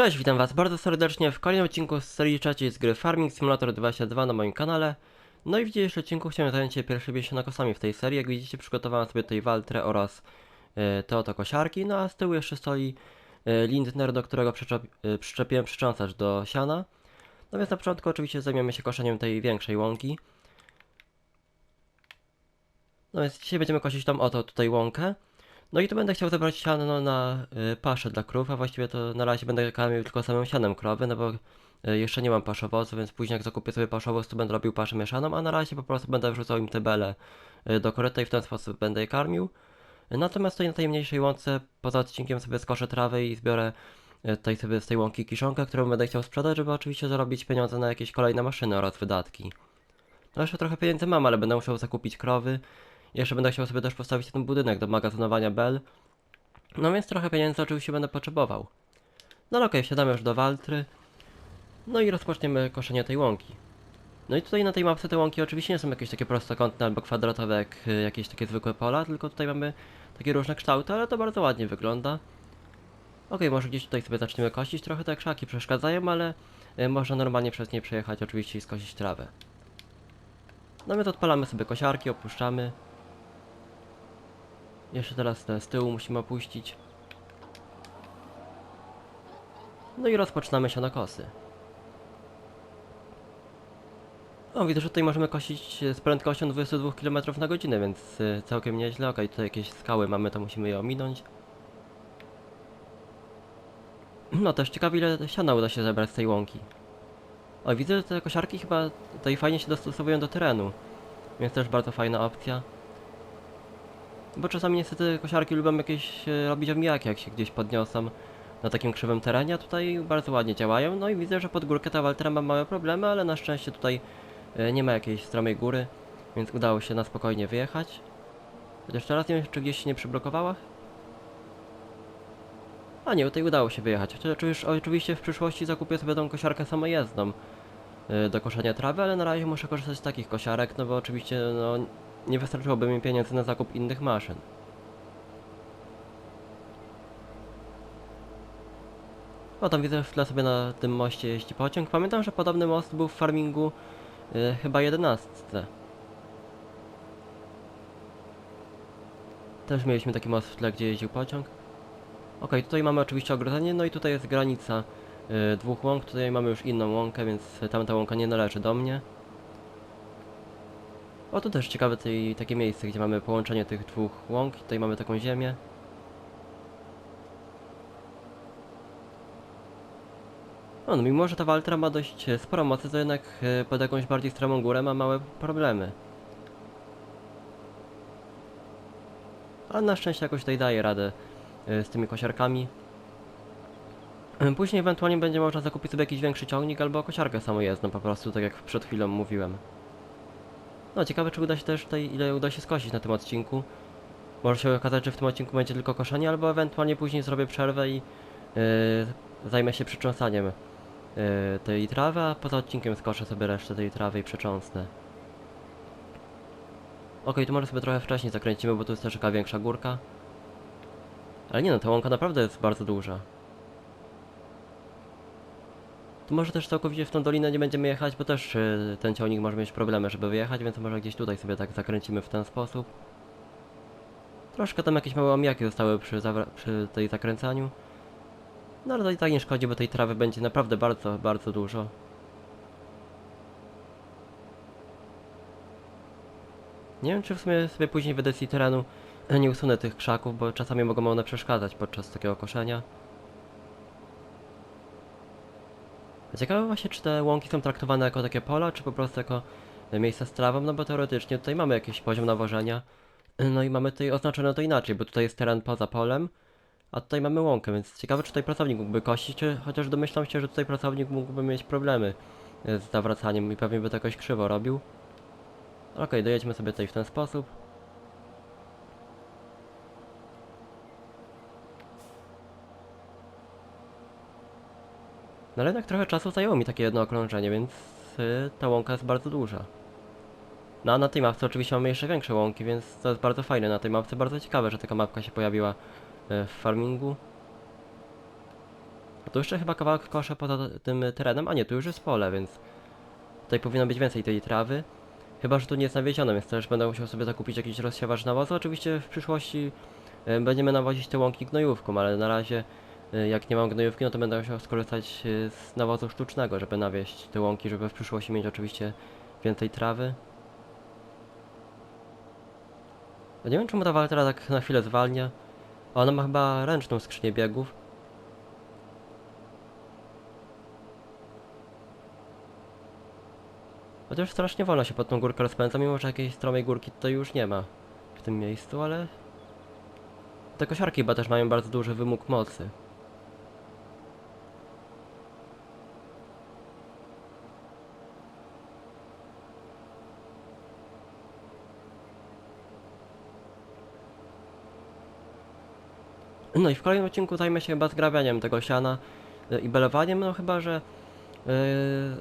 Cześć, witam was bardzo serdecznie w kolejnym odcinku z serii trzeciej z gry Farming Simulator 22 na moim kanale. No i w dzisiejszym odcinku chciałem zająć się pierwszymi kosami w tej serii. Jak widzicie przygotowałem sobie tutaj Waltrę oraz e, te oto kosiarki, no a z tyłu jeszcze stoi e, Lindner, do którego przyczep, e, przyczepiłem przycząsacz do siana. No więc na początku oczywiście zajmiemy się koszeniem tej większej łąki. No więc dzisiaj będziemy kosić tą oto tutaj łąkę. No i tu będę chciał zebrać siano na y, paszę dla krów, a właściwie to na razie będę karmił tylko samym sianem krowy, no bo y, jeszcze nie mam paszowozu, więc później jak zakupię sobie paszowóz, to będę robił paszę mieszaną, a na razie po prostu będę wrzucał im te bele y, do koryta i w ten sposób będę je karmił. Natomiast tutaj na tej mniejszej łące, poza odcinkiem sobie skoszę trawę i zbiorę tutaj sobie z tej łąki kiszonkę, którą będę chciał sprzedać, żeby oczywiście zarobić pieniądze na jakieś kolejne maszyny oraz wydatki. No jeszcze trochę pieniędzy mam, ale będę musiał zakupić krowy, jeszcze będę chciał sobie też postawić ten budynek do magazynowania bel. No więc trochę pieniędzy oczywiście będę potrzebował. No ale okej, wsiadamy już do Waltry. No i rozpoczniemy koszenie tej łąki. No i tutaj na tej mapce te łąki oczywiście nie są jakieś takie prostokątne albo kwadratowe jak y, jakieś takie zwykłe pola, tylko tutaj mamy takie różne kształty, ale to bardzo ładnie wygląda. Okej, może gdzieś tutaj sobie zaczniemy kosić, trochę te krzaki przeszkadzają, ale y, można normalnie przez nie przejechać oczywiście i skosić trawę. No więc odpalamy sobie kosiarki, opuszczamy. Jeszcze teraz te z tyłu musimy opuścić. No i rozpoczynamy się na kosy. O, widzę, że tutaj możemy kosić z prędkością 22 km na godzinę, więc y, całkiem nieźle. Okej, tutaj jakieś skały mamy, to musimy je ominąć. No też ciekawe ile siana uda się zebrać z tej łąki. O, widzę, że te kosiarki chyba tutaj fajnie się dostosowują do terenu. Więc też bardzo fajna opcja. Bo czasami niestety kosiarki lubią jakieś e, robić omijaki, jak się gdzieś podniosą na takim krzywym terenie, a tutaj bardzo ładnie działają. No i widzę, że pod górkę ta Waltera ma małe problemy, ale na szczęście tutaj e, nie ma jakiejś stromej góry, więc udało się na spokojnie wyjechać. Chociaż teraz nie wiem, czy gdzieś się nie przyblokowała. A nie, tutaj udało się wyjechać. Oczywiście w przyszłości zakupię sobie tą kosiarkę samojezdną e, do koszenia trawy, ale na razie muszę korzystać z takich kosiarek, no bo oczywiście no, nie wystarczyłoby mi pieniędzy na zakup innych maszyn. O, tam widzę w tle sobie na tym moście jeździ pociąg. Pamiętam, że podobny most był w farmingu y, chyba 11. Też mieliśmy taki most w tle, gdzie jeździł pociąg. Okej, tutaj mamy oczywiście ogrodzenie, no i tutaj jest granica y, dwóch łąk. Tutaj mamy już inną łąkę, więc tamta łąka nie należy do mnie. O, tu też ciekawe tej, takie miejsce, gdzie mamy połączenie tych dwóch łąk. Tutaj mamy taką ziemię. O, no mimo, że ta Waltra ma dość e, sporo mocy, to jednak e, pod jakąś bardziej stromą górę ma małe problemy. Ale na szczęście jakoś tutaj daje radę e, z tymi kosiarkami. Później ewentualnie będzie można zakupić sobie jakiś większy ciągnik albo kosiarkę samojezdną po prostu, tak jak przed chwilą mówiłem. No, ciekawe czy uda się też tutaj, ile uda się skosić na tym odcinku. Może się okazać, że w tym odcinku będzie tylko koszenie, albo ewentualnie później zrobię przerwę i yy, zajmę się przycząsaniem yy, tej trawy, a poza odcinkiem skoszę sobie resztę tej trawy i przecząsnę. Okej, tu może sobie trochę wcześniej zakręcimy, bo tu jest też taka większa górka. Ale nie no, ta łąka naprawdę jest bardzo duża. Może też całkowicie w tą dolinę nie będziemy jechać, bo też y, ten ciągnik może mieć problemy, żeby wyjechać, więc może gdzieś tutaj sobie tak zakręcimy w ten sposób. Troszkę tam jakieś małe omijaki zostały przy, przy tej zakręcaniu. No ale to i tak nie szkodzi, bo tej trawy będzie naprawdę bardzo, bardzo dużo. Nie wiem, czy w sumie sobie później w edycji terenu nie usunę tych krzaków, bo czasami mogą one przeszkadzać podczas takiego koszenia. Ciekawe właśnie, czy te łąki są traktowane jako takie pola, czy po prostu jako miejsca z trawą, no bo teoretycznie tutaj mamy jakiś poziom nawożenia. No i mamy tutaj oznaczone to inaczej, bo tutaj jest teren poza polem, a tutaj mamy łąkę, więc ciekawe, czy tutaj pracownik mógłby kosić, czy chociaż domyślam się, że tutaj pracownik mógłby mieć problemy z zawracaniem i pewnie by to jakoś krzywo robił. Okej, dojedźmy sobie tutaj w ten sposób. No ale jednak trochę czasu zajęło mi takie jedno okrążenie, więc y, ta łąka jest bardzo duża. No a na tej mapce oczywiście mamy jeszcze większe łąki, więc to jest bardzo fajne na tej mapce. Bardzo ciekawe, że taka mapka się pojawiła y, w farmingu. Tu jeszcze chyba kawałek kosza poza tym terenem, a nie, tu już jest pole, więc tutaj powinno być więcej tej trawy. Chyba, że tu nie jest nawiezione, więc też będę musiał sobie zakupić jakiś rozsiewacz nawozu. Oczywiście w przyszłości e, będziemy nawozić te łąki gnojówką, ale na razie jak nie mam gnojówki, no to będę musiał skorzystać e, z nawozu sztucznego, żeby nawieść te łąki, żeby w przyszłości mieć oczywiście więcej trawy. Ja nie wiem czemu ta Waltera tak na chwilę zwalnia. Ona ma chyba ręczną skrzynię biegów. Chociaż strasznie wolno się pod tą górkę rozpędza, mimo że jakiejś stromej górki tutaj już nie ma w tym miejscu, ale... Te kosiarki chyba też mają bardzo duży wymóg mocy. No i w kolejnym odcinku zajmę się chyba zgrabianiem tego siana y, i belowaniem, no chyba, że y,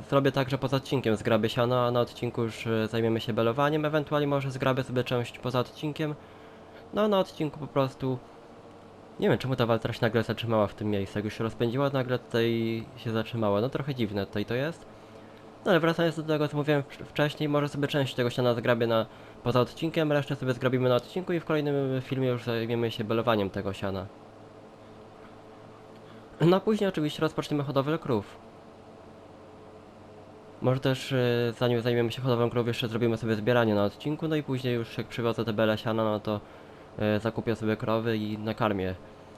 zrobię tak, że poza odcinkiem zgrabię siano, a na odcinku już y, zajmiemy się belowaniem, ewentualnie może zgrabię sobie część poza odcinkiem. No na odcinku po prostu... Nie wiem czemu ta waltra się nagle zatrzymała w tym miejscu, jak już się rozpędziła, nagle tutaj się zatrzymała, no trochę dziwne tutaj to jest. No ale wracając do tego co mówiłem wcz- wcześniej, może sobie część tego siana zgrabię na poza odcinkiem, resztę sobie zgrabimy na odcinku i w kolejnym filmie już zajmiemy się belowaniem tego siana. No później oczywiście rozpoczniemy hodowlę krów. Może też e, zanim zajmiemy się hodowlą krów jeszcze zrobimy sobie zbieranie na odcinku, no i później już jak przywiozę te bele siana, no to e, zakupię sobie krowy i nakarmię.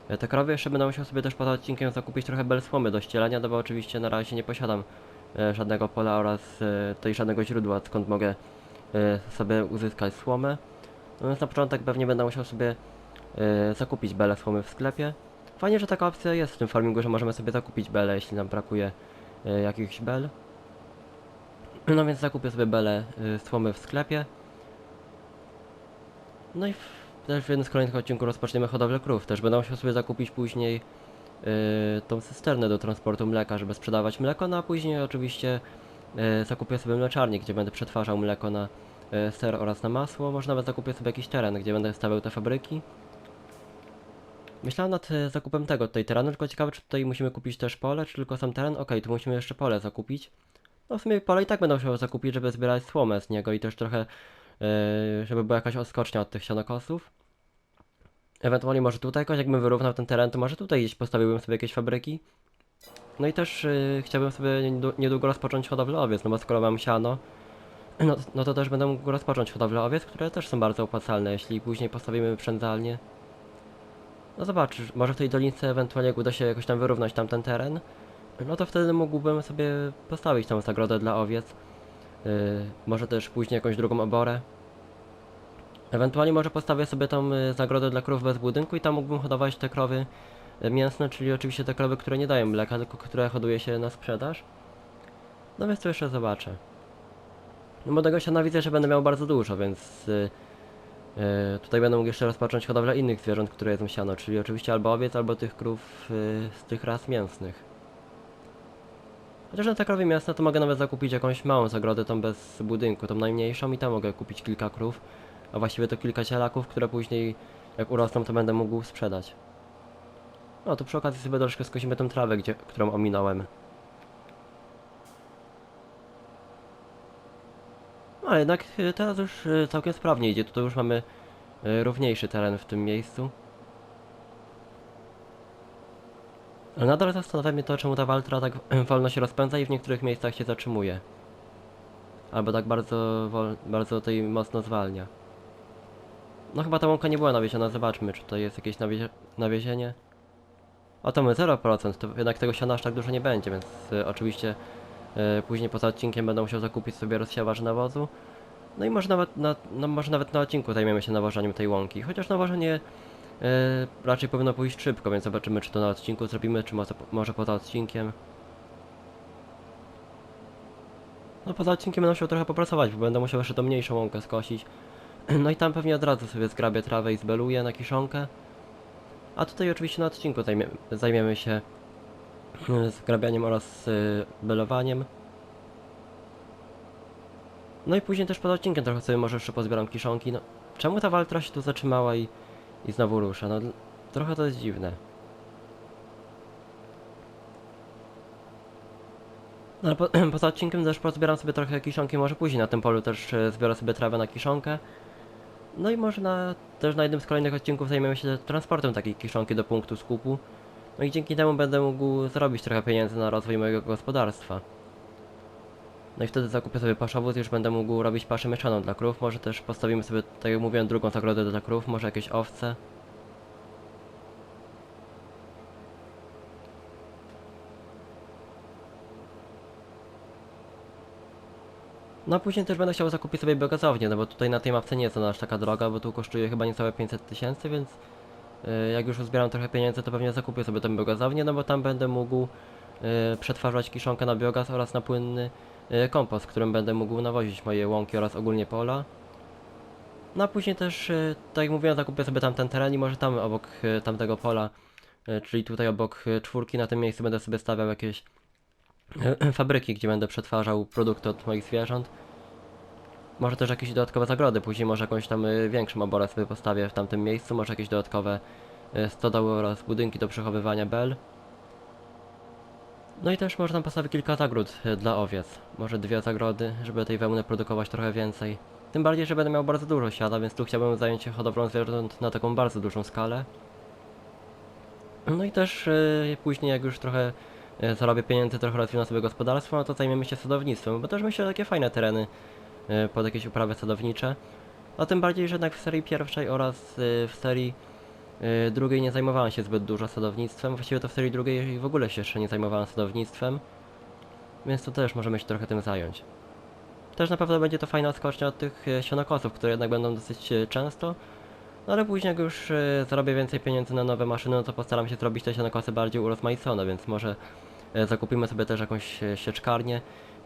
E, te krowy jeszcze będę musiał sobie też poza odcinkiem zakupić trochę bel słomy do ścielenia, no bo oczywiście na razie nie posiadam żadnego pola oraz e, tutaj żadnego źródła, skąd mogę sobie uzyskać słomę. No więc na początek pewnie będę musiał sobie zakupić bele słomy w sklepie. Fajnie, że taka opcja jest w tym farmingu, że możemy sobie zakupić bele, jeśli nam brakuje e, jakichś bel. No więc zakupię sobie bele e, słomy w sklepie. No i w, też w jednym z kolejnych odcinków rozpoczniemy hodowlę krów. Też będę musiał sobie zakupić później e, tą cysternę do transportu mleka, żeby sprzedawać mleko, no a później oczywiście e, zakupię sobie mleczarnię, gdzie będę przetwarzał mleko na e, ser oraz na masło. Może nawet zakupię sobie jakiś teren, gdzie będę stawiał te fabryki. Myślałem nad e, zakupem tego tutaj terenu, tylko ciekawe czy tutaj musimy kupić też pole, czy tylko sam teren? Okej, tu musimy jeszcze pole zakupić. No w sumie pole i tak będę musiał zakupić, żeby zbierać słomę z niego i też trochę, e, żeby była jakaś odskocznia od tych sianokosów. Ewentualnie może tutaj jakoś, jakbym wyrównał ten teren, to może tutaj gdzieś postawiłbym sobie jakieś fabryki. No i też e, chciałbym sobie niedłu- niedługo rozpocząć hodowlę owiec, no bo skoro mam siano, no, no to też będę mógł rozpocząć hodowlę owiec, które też są bardzo opłacalne, jeśli później postawimy przędzalnię. No zobaczysz, może w tej dolince ewentualnie jak uda się jakoś tam wyrównać tamten teren, no to wtedy mógłbym sobie postawić tą zagrodę dla owiec. Yy, może też później jakąś drugą oborę. Ewentualnie może postawię sobie tą y, zagrodę dla krów bez budynku i tam mógłbym hodować te krowy y, mięsne, czyli oczywiście te krowy, które nie dają mleka, tylko które hoduje się na sprzedaż. No więc to jeszcze zobaczę. No bo tego siana widzę, że będę miał bardzo dużo, więc y, y, tutaj będę mógł jeszcze rozpocząć hodowlę innych zwierząt, które jedzą siano, czyli oczywiście albo owiec, albo tych krów y, z tych ras mięsnych. Chociaż na te krowy mięsne to mogę nawet zakupić jakąś małą zagrodę, tą bez budynku, tą najmniejszą i tam mogę kupić kilka krów, a właściwie to kilka cielaków, które później jak urosną to będę mógł sprzedać. No to przy okazji sobie troszkę skosimy tę trawę, gdzie, którą ominąłem. Ale jednak y, teraz już y, całkiem sprawnie idzie, tutaj już mamy y, równiejszy teren w tym miejscu. Ale nadal zastanawia mnie to, czemu ta Waltra tak wolno się rozpędza i w niektórych miejscach się zatrzymuje. Albo tak bardzo, bardzo tutaj mocno zwalnia. No chyba ta łąka nie była nawieziona, zobaczmy czy tutaj jest jakieś nawiezie nawiezienie. O to my 0%, to jednak tego siana aż tak dużo nie będzie, więc y, oczywiście później poza odcinkiem będę musiał zakupić sobie rozsiewacz nawozu. No i może nawet na, no może nawet na odcinku zajmiemy się nawożeniem tej łąki, chociaż nawożenie y, raczej powinno pójść szybko, więc zobaczymy czy to na odcinku zrobimy, czy może, może poza odcinkiem. No poza odcinkiem będę musiał trochę popracować, bo będę musiał jeszcze tą mniejszą łąkę skosić. No i tam pewnie od razu sobie zgrabię trawę i zbeluję na kiszonkę. A tutaj oczywiście na odcinku zajmie, zajmiemy się y, zgrabianiem oraz y, belowaniem. No i później też pod odcinkiem trochę sobie może jeszcze pozbieram kiszonki. No, czemu ta waltra się tu zatrzymała i, i znowu rusza? No trochę to jest dziwne. No ale po, poza odcinkiem też pozbieram sobie trochę kiszonki, może później na tym polu też e, zbiorę sobie trawę na kiszonkę. No i może na, też na jednym z kolejnych odcinków zajmiemy się transportem takiej kiszonki do punktu skupu. No i dzięki temu będę mógł zarobić trochę pieniędzy na rozwój mojego gospodarstwa. No i wtedy zakupię sobie paszowóz już będę mógł robić paszę mieszaną dla krów. Może też postawimy sobie, tak jak mówiłem, drugą zagrodę dla krów, może jakieś owce. No a później też będę chciał zakupić sobie biogazownię, no bo tutaj na tej mapce nie jest ona aż taka droga, bo tu kosztuje chyba niecałe 500 tysięcy, więc jak już uzbieram trochę pieniędzy, to pewnie zakupię sobie tą biogazownię, no bo tam będę mógł y, przetwarzać kiszonkę na biogaz oraz na płynny y, kompost, którym będę mógł nawozić moje łąki oraz ogólnie pola. No a później też, y, tak jak mówiłem, zakupię sobie tam ten teren i może tam obok y, tamtego pola, y, czyli tutaj obok y, czwórki na tym miejscu będę sobie stawiał jakieś y, fabryki, gdzie będę przetwarzał produkty od moich zwierząt. Może też jakieś dodatkowe zagrody, później może jakąś tam y, większą oborę sobie postawię w tamtym miejscu, może jakieś dodatkowe y, stodoły oraz budynki do przechowywania bel. No i też można postawić kilka zagród y, dla owiec. Może dwie zagrody, żeby tej wełny produkować trochę więcej. Tym bardziej, że będę miał bardzo dużo siada, więc tu chciałbym zająć się hodowlą zwierząt na taką bardzo dużą skalę. No i też y, później jak już trochę zarobię pieniędzy, trochę rozwinę sobie gospodarstwo, no to zajmiemy się sadownictwem, bo też myślę, że takie fajne tereny pod jakieś uprawy sadownicze. A tym bardziej, że jednak w serii pierwszej oraz y, w serii y, drugiej nie zajmowałem się zbyt dużo sadownictwem. Właściwie to w serii drugiej w ogóle się jeszcze nie zajmowałem sadownictwem. Więc to też możemy się trochę tym zająć. Też na pewno będzie to fajna skocznia od tych sianokosów, które jednak będą dosyć często. No ale później jak już zarobię więcej pieniędzy na nowe maszyny, no to postaram się zrobić te sianokosy bardziej urozmaicone, więc może zakupimy sobie też jakąś sieczkarnię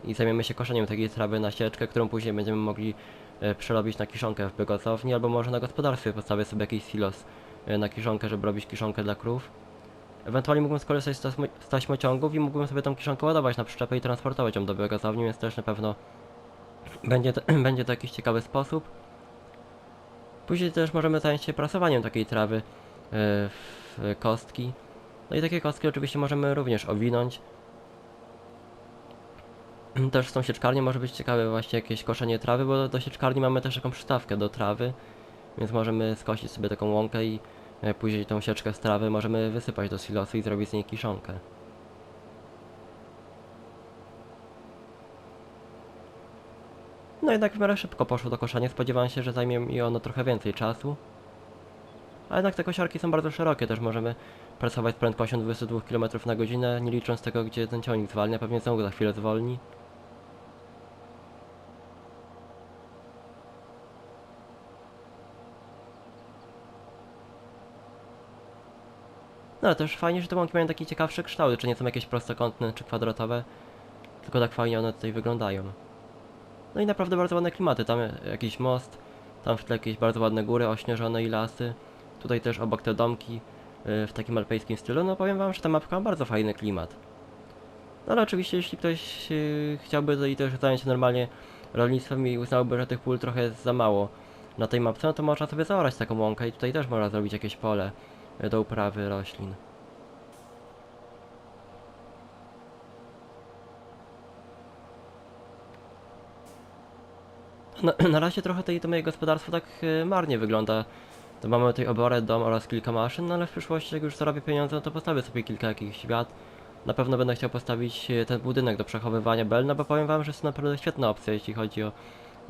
i zajmiemy się koszeniem takiej trawy na sieczkę, którą później będziemy mogli e, przerobić na kiszonkę w biogazowni, albo może na gospodarstwie postawię sobie jakiś silos e, na kiszonkę, żeby robić kiszonkę dla krów. Ewentualnie mógłbym skorzystać z, taśmy, z taśmociągów i mógłbym sobie tą kiszonkę ładować na przyczepę i transportować ją do biogazowni, więc też na pewno będzie to, będzie to jakiś ciekawy sposób. Później też możemy zająć się prasowaniem takiej trawy e, w kostki. No i takie kostki oczywiście możemy również owinąć. Też z tą sieczkarnią może być ciekawe właśnie jakieś koszenie trawy, bo do sieczkarni mamy też taką przystawkę do trawy. Więc możemy skosić sobie taką łąkę i e, później tą sieczkę z trawy możemy wysypać do silosu i zrobić z niej kiszonkę. No jednak w miarę szybko poszło to koszenie, spodziewałem się, że zajmie mi ono trochę więcej czasu. A jednak te kosiarki są bardzo szerokie, też możemy pracować z prędkością 22 km na godzinę, nie licząc tego, gdzie ten ciągnik zwalnia, pewnie znowu za chwilę zwolni. No ale też fajnie, że te łąki mają takie ciekawsze kształty, czy nie są jakieś prostokątne czy kwadratowe, tylko tak fajnie one tutaj wyglądają. No i naprawdę bardzo ładne klimaty, tam jakiś most, tam w tle jakieś bardzo ładne góry ośnieżone i lasy. Tutaj też obok te domki y, w takim alpejskim stylu, no powiem wam, że ta mapka ma bardzo fajny klimat. No ale oczywiście jeśli ktoś y, chciałby tutaj też zająć się normalnie rolnictwem i uznałby, że tych pól trochę jest za mało na tej mapce, no to można sobie zaorać taką łąkę i tutaj też można zrobić jakieś pole do uprawy roślin. Na, na razie trochę tej, to moje gospodarstwo tak y, marnie wygląda. To mamy tutaj oborę, dom oraz kilka maszyn, no ale w przyszłości jak już zarobię pieniądze, no to postawię sobie kilka jakichś świat. Na pewno będę chciał postawić y, ten budynek do przechowywania bel, no bo powiem wam, że jest to naprawdę świetna opcja, jeśli chodzi o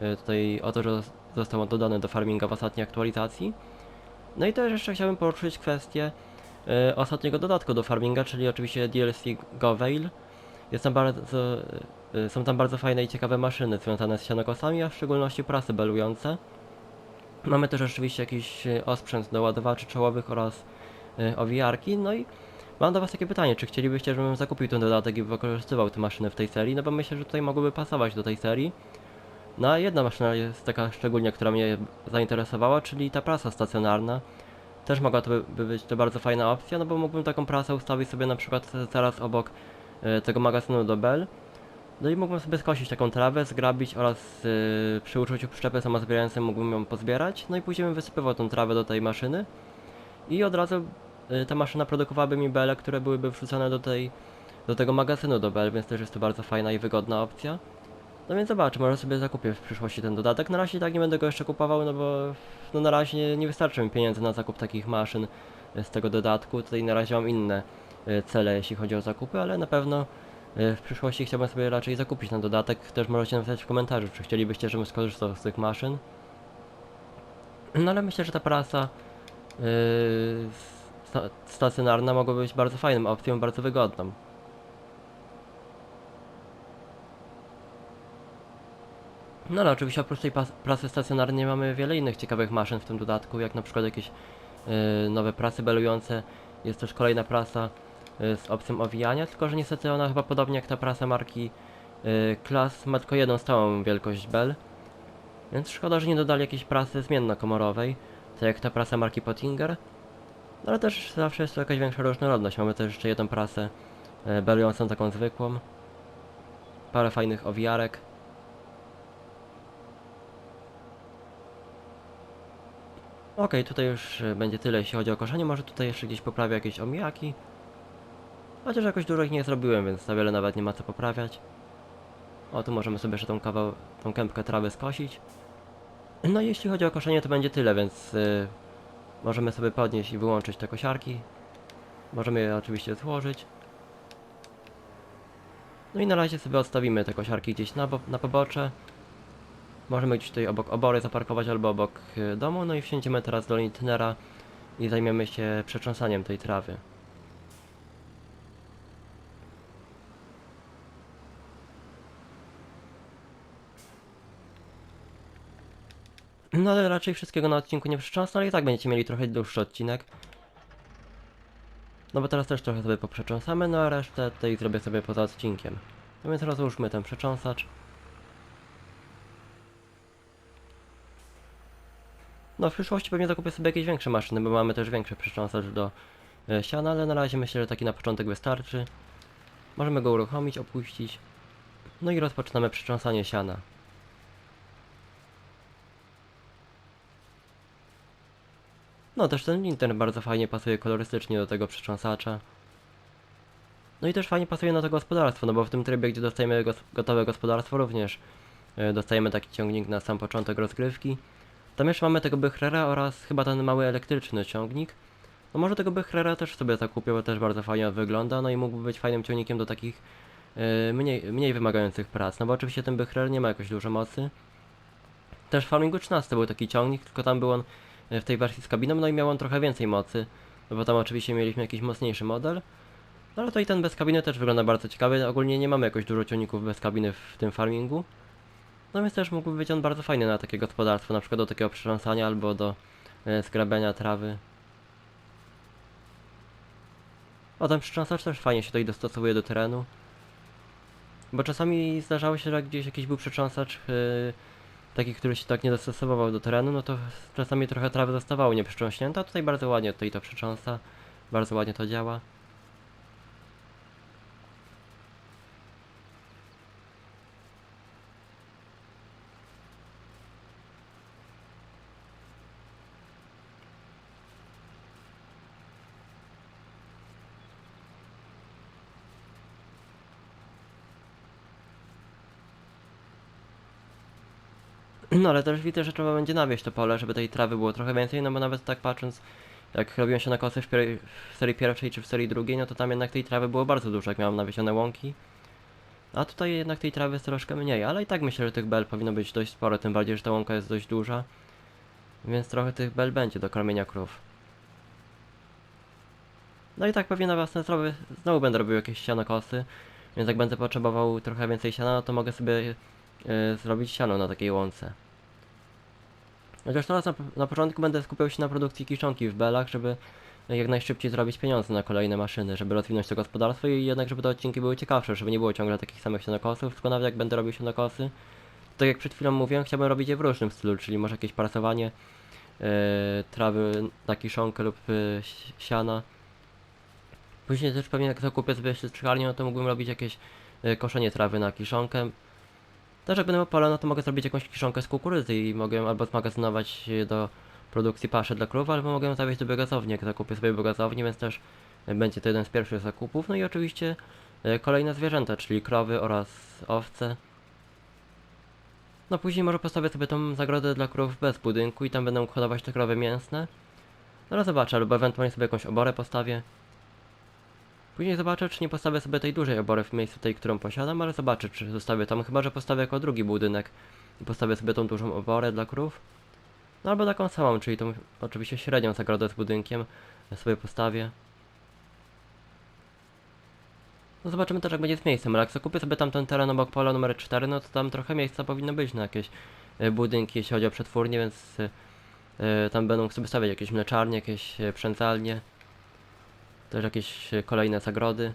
y, tutaj o to, że został on dodany do farminga w ostatniej aktualizacji. No i też jeszcze chciałbym poruszyć kwestię y, ostatniego dodatku do farminga, czyli oczywiście DLC GoVale. Jest tam bardzo, y, są tam bardzo fajne i ciekawe maszyny związane z sianokosami, a w szczególności prasy belujące. Mamy też oczywiście jakiś y, osprzęt do ładowaczy czołowych oraz y, owijarki. No i mam do Was takie pytanie, czy chcielibyście, żebym zakupił ten dodatek i wykorzystywał te maszyny w tej serii? No bo myślę, że tutaj mogłyby pasować do tej serii. No a jedna maszyna jest taka szczególnie, która mnie zainteresowała, czyli ta prasa stacjonarna. Też mogła to by, by być to bardzo fajna opcja, no bo mógłbym taką prasę ustawić sobie na przykład zaraz obok e, tego magazynu do Bell. No i mógłbym sobie skosić taką trawę, zgrabić oraz yy, przy uczuciu przyczepy samozbierającej mógłbym ją pozbierać. No i później bym wysypywał tą trawę do tej maszyny. I od razu yy, ta maszyna produkowałaby mi bele, które byłyby wrzucone do tej do tego magazynu do Bell, więc też jest to bardzo fajna i wygodna opcja. No więc może sobie zakupię w przyszłości ten dodatek. Na razie tak nie będę go jeszcze kupował, no bo no na razie nie, nie wystarczy mi pieniędzy na zakup takich maszyn e, z tego dodatku. Tutaj na razie mam inne e, cele, jeśli chodzi o zakupy, ale na pewno e, w przyszłości chciałbym sobie raczej zakupić ten dodatek. Też możecie napisać w komentarzu, czy chcielibyście, żebym skorzystał z tych maszyn. No ale myślę, że ta prasa yy, sta- stacjonarna mogła być bardzo fajną opcją, bardzo wygodną. No ale oczywiście oprócz tej prasy stacjonarnej mamy wiele innych ciekawych maszyn w tym dodatku, jak na przykład jakieś yy, nowe prasy belujące. Jest też kolejna prasa yy, z opcją owijania, tylko że niestety ona chyba podobnie jak ta prasa marki yy, ma tylko jedną stałą wielkość bel. Więc szkoda, że nie dodali jakiejś prasy zmiennokomorowej, tak jak ta prasa marki Pottinger. No ale też zawsze jest tu jakaś większa różnorodność. Mamy też jeszcze jedną prasę e, belującą taką zwykłą. Parę fajnych owijarek. Okej, tutaj już e, będzie tyle jeśli chodzi o koszenie. Może tutaj jeszcze gdzieś poprawię jakieś omijaki. Chociaż jakoś dużo ich nie zrobiłem, więc za wiele nawet nie ma co poprawiać. O, tu możemy sobie jeszcze tą kawał, tą kępkę trawy skosić. No i jeśli chodzi o koszenie, to będzie tyle, więc y, możemy sobie podnieść i wyłączyć te kosiarki. Możemy je oczywiście złożyć. No i na razie sobie odstawimy te kosiarki gdzieś na, na pobocze. Możemy gdzieś tutaj obok obory zaparkować albo obok y, domu, no i wsiądziemy teraz do Litnera i zajmiemy się przetrząsaniem tej trawy. No ale raczej wszystkiego na odcinku nie przetrząsnę, ale i tak będziecie mieli trochę dłuższy odcinek. No bo teraz też trochę sobie poprzetrząsamy, no a resztę tutaj zrobię sobie poza odcinkiem. No więc rozłóżmy ten przetrząsacz. No w przyszłości pewnie zakupię sobie jakieś większe maszyny, bo mamy też większy przetrząsacz do e, siana, ale na razie myślę, że taki na początek wystarczy. Możemy go uruchomić, opuścić. No i rozpoczynamy przetrząsanie siana. No też ten Lintern bardzo fajnie pasuje kolorystycznie do tego przetrząsacza. No i też fajnie pasuje na to gospodarstwo, no bo w tym trybie, gdzie dostajemy gotowe gospodarstwo również e, dostajemy taki ciągnik na sam początek rozgrywki. Tam jeszcze mamy tego Bychrera oraz chyba ten mały elektryczny ciągnik. No może tego Bychrera też sobie zakupię, bo też bardzo fajnie wygląda, no i mógłby być fajnym ciągnikiem do takich e, mniej, mniej wymagających prac. No bo oczywiście ten Bychrer nie ma jakoś dużo mocy. Też w Farmingu 13 był taki ciągnik, tylko tam był on e, w tej wersji z kabiną, no i miał on trochę więcej mocy, no bo tam oczywiście mieliśmy jakiś mocniejszy model. No ale to i ten bez kabiny też wygląda bardzo ciekawy, ogólnie nie mamy jakoś dużo ciągników bez kabiny w tym farmingu. Więc też mógłby być on bardzo fajny na takie gospodarstwo, na przykład do takiego przetrząsania albo do e, skrabiania trawy. O, ten przetrząsacz też fajnie się tutaj dostosowuje do terenu. Bo czasami zdarzało się, że gdzieś jakiś był przetrząsacz e, taki, który się tak nie dostosowywał do terenu, no to czasami trochę trawy zostawało nieprzetrząśnięte, a tutaj bardzo ładnie tutaj to przetrząsa, bardzo ładnie to działa. No ale też widzę, że trzeba będzie nawieść to pole, żeby tej trawy było trochę więcej, no bo nawet tak patrząc, jak robiłem się na kosy w, w serii pierwszej czy w serii drugiej, no to tam jednak tej trawy było bardzo dużo, jak miałem nawiesione łąki. A tutaj jednak tej trawy jest troszkę mniej, ale i tak myślę, że tych bel powinno być dość sporo, tym bardziej, że ta łąka jest dość duża. Więc trochę tych bel będzie do karmienia krów. No i tak pewnie na własne zdrowie znowu będę robił jakieś sianokosy, więc jak będę potrzebował trochę więcej siana, no to mogę sobie e, zrobić siano na takiej łące. Chociaż teraz na, na początku będę skupiał się na produkcji kiszonki w belach, żeby jak najszybciej zrobić pieniądze na kolejne maszyny, żeby rozwinąć to gospodarstwo i jednak żeby te odcinki były ciekawsze, żeby nie było ciągle takich samych sianokosów, tylko nawet jak będę robił sianokosy, tak jak przed chwilą mówiłem, chciałbym robić je w różnym stylu, czyli może jakieś prasowanie e, trawy na kiszonkę lub si- siana. Później też pewnie jak zakupię sobie strzykarnię, no to mógłbym robić jakieś e, koszenie trawy na kiszonkę. Też jak będę miał pole, no to mogę zrobić jakąś kiszonkę z kukurydzy i mogę albo zmagazynować do produkcji paszy dla krów, albo mogę zawieźć do biogazowni, jak zakupię sobie biogazownię, więc też będzie to jeden z pierwszych zakupów. No i oczywiście e, kolejne zwierzęta, czyli krowy oraz owce. No później może postawię sobie tą zagrodę dla krów bez budynku i tam będę hodować te krowy mięsne. No ale zobaczę, albo ewentualnie sobie jakąś oborę postawię. Później zobaczę, czy nie postawię sobie tej dużej obory w miejscu tej, którą posiadam, ale zobaczę, czy zostawię tam, chyba że postawię jako drugi budynek i postawię sobie tą dużą oborę dla krów. No albo taką samą, czyli tą oczywiście średnią zagrodę z budynkiem sobie postawię. No zobaczymy też jak będzie z miejscem, ale jak zakupię sobie tamten teren obok pola numer 4, no to tam trochę miejsca powinno być na jakieś e, budynki, jeśli chodzi o przetwórnie, więc e, e, tam będą sobie stawiać jakieś mleczarnie, jakieś przędzalnie, też jakieś e, kolejne zagrody.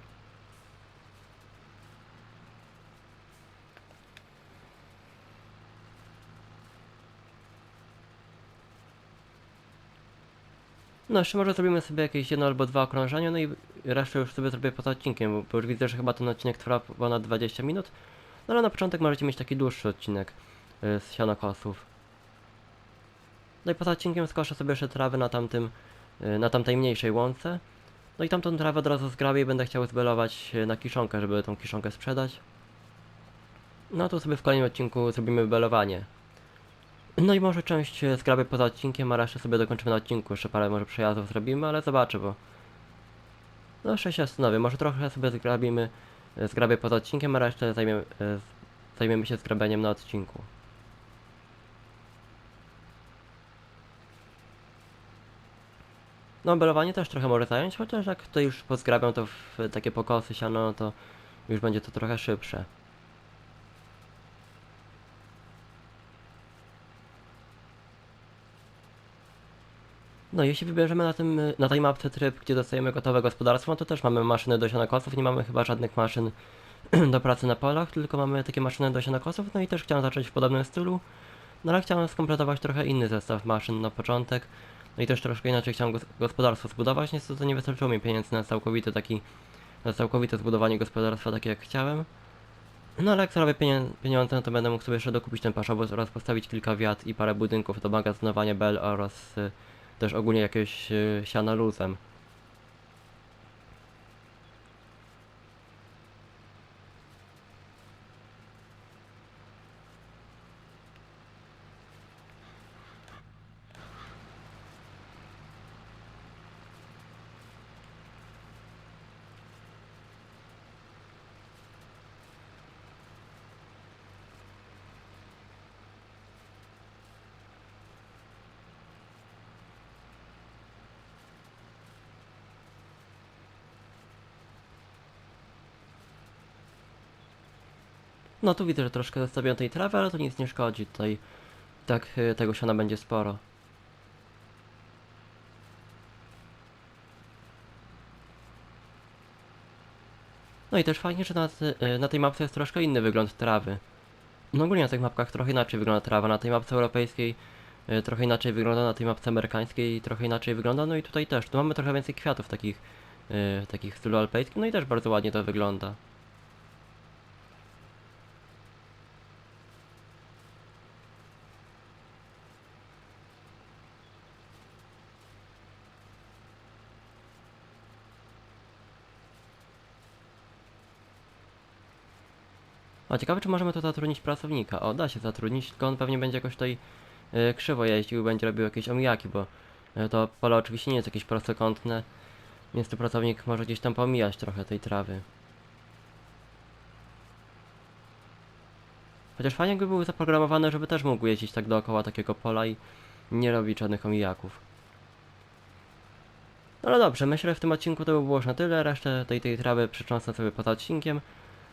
No jeszcze może zrobimy sobie jakieś jedno albo dwa okrążenia, no i resztę już sobie zrobię poza odcinkiem, bo- już widzę, że chyba ten odcinek trwa ponad 20 minut. No ale na początek możecie mieć taki dłuższy odcinek y, z sianokosów. No i poza odcinkiem skoszę sobie jeszcze trawy na tamtym, y, na tamtej mniejszej łące. No i tamtą trawę od razu zgrabię i będę chciał zbelować y, na kiszonkę, żeby tą kiszonkę sprzedać. No to sobie w kolejnym odcinku zrobimy belowanie. No i może część e, zgrabię poza odcinkiem, a resztę sobie dokończymy na odcinku. Jeszcze parę może przejazdów zrobimy, ale zobaczę, bo... No jeszcze się zastanowię, może trochę sobie zgrabimy, e, zgrabię poza odcinkiem, a resztę zajmiemy, e, zajmiemy się zgrabianiem na odcinku. No, belowanie też trochę może zająć, chociaż jak to już pozgrabią to w takie pokosy siano, no to już będzie to trochę szybsze. No, jeśli wybierzemy na, tym, na tej mapce tryb, gdzie dostajemy gotowe gospodarstwo, to też mamy maszyny do sianokosów, nie mamy chyba żadnych maszyn do pracy na polach, tylko mamy takie maszyny do sianokosów, no i też chciałem zacząć w podobnym stylu, no ale chciałem skompletować trochę inny zestaw maszyn na początek, no i też troszkę inaczej chciałem gos- gospodarstwo zbudować, niestety nie wystarczyło mi pieniędzy na całkowity taki, na całkowite zbudowanie gospodarstwa takie jak chciałem. No ale jak zarobię pieniądze, no to będę mógł sobie jeszcze dokupić ten paszowóz oraz postawić kilka wiat i parę budynków do magazynowania bel oraz y, też ogólnie jakieś y, siana luzem. No tu widzę, że troszkę zostawiam tej trawy, ale to nic nie szkodzi. Tutaj tak y, tego siana będzie sporo. No i też fajnie, że na, y, na tej mapce jest troszkę inny wygląd trawy. No ogólnie na tych mapkach trochę inaczej wygląda trawa. Na tej mapce europejskiej y, trochę inaczej wygląda, na tej mapce amerykańskiej trochę inaczej wygląda. No i tutaj też. Tu mamy trochę więcej kwiatów takich, takich w stylu alpejskim. No i też bardzo ładnie to wygląda. A ciekawe, czy możemy tu zatrudnić pracownika. O, da się zatrudnić, tylko on pewnie będzie jakoś tutaj y, krzywo jeździł, będzie robił jakieś omijaki, bo y, to pole oczywiście nie jest jakieś prostokątne, więc tu pracownik może gdzieś tam pomijać trochę tej trawy. Chociaż fajnie jakby był zaprogramowany, żeby też mógł jeździć tak dookoła takiego pola i nie robić żadnych omijaków. No ale dobrze, myślę, że w tym odcinku to by było już na tyle, resztę tej, tej trawy przytrząsnę sobie poza odcinkiem.